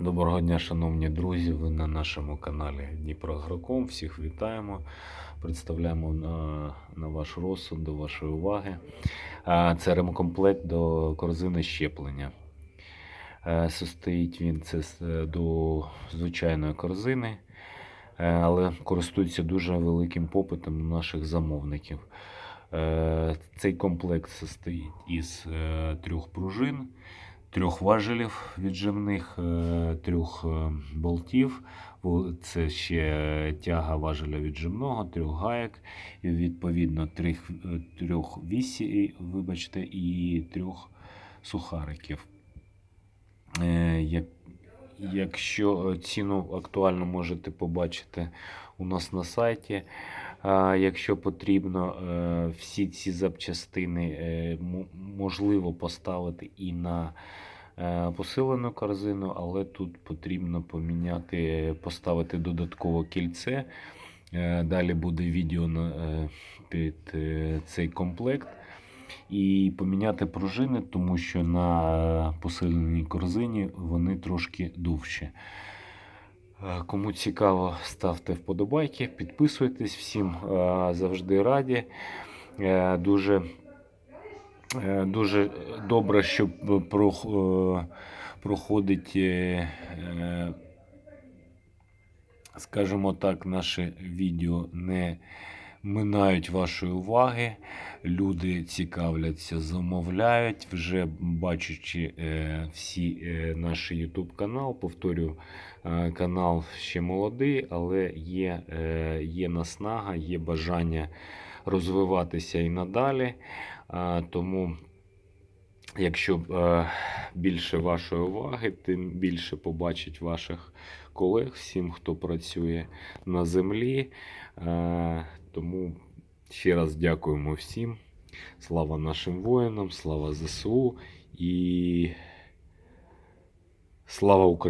Доброго дня, шановні друзі. Ви на нашому каналі Дніпро Агроком. Всіх вітаємо. Представляємо на, на ваш розсуд, до вашої уваги. Це ремкомплект до корзини щеплення. Е, Состоїть він це е, до звичайної корзини, е, але користується дуже великим попитом наших замовників. Цей комплект состоїть із трьох пружин, трьох важелів віджимних, е, трьох е, болтів. Це ще тяга важеля віджимного, трьох гаєк, і відповідно трьох, е, трьох вісі, вибачте, і трьох сухариків. Якщо ціну актуально можете побачити у нас на сайті. Якщо потрібно, всі ці запчастини можливо поставити і на е, посилену корзину, але тут потрібно поміняти, поставити додатково кільце. Е, Далі буде відео е, під цей комплект. І поміняти пружини, тому що на посиленій корзині вони трошки довші. Кому цікаво, ставте вподобайки, підписуйтесь, всім завжди раді. Дуже, дуже добре, що е, проходить, е, е, скажімо так, наше відео не минають вашої уваги. Люди цікавляться, замовляють, вже бачачи е, всі е, наші YouTube канал. Повторю, е, канал ще молодий, але є, є наснага, є бажання розвиватися і надалі. Тому, якщо е, більше вашої уваги, тим більше побачить ваших колег, всім, хто працює на землі. Е, Тому ще раз дякуємо всім. Слава нашим воїнам, слава ЗСУ і слава Україні!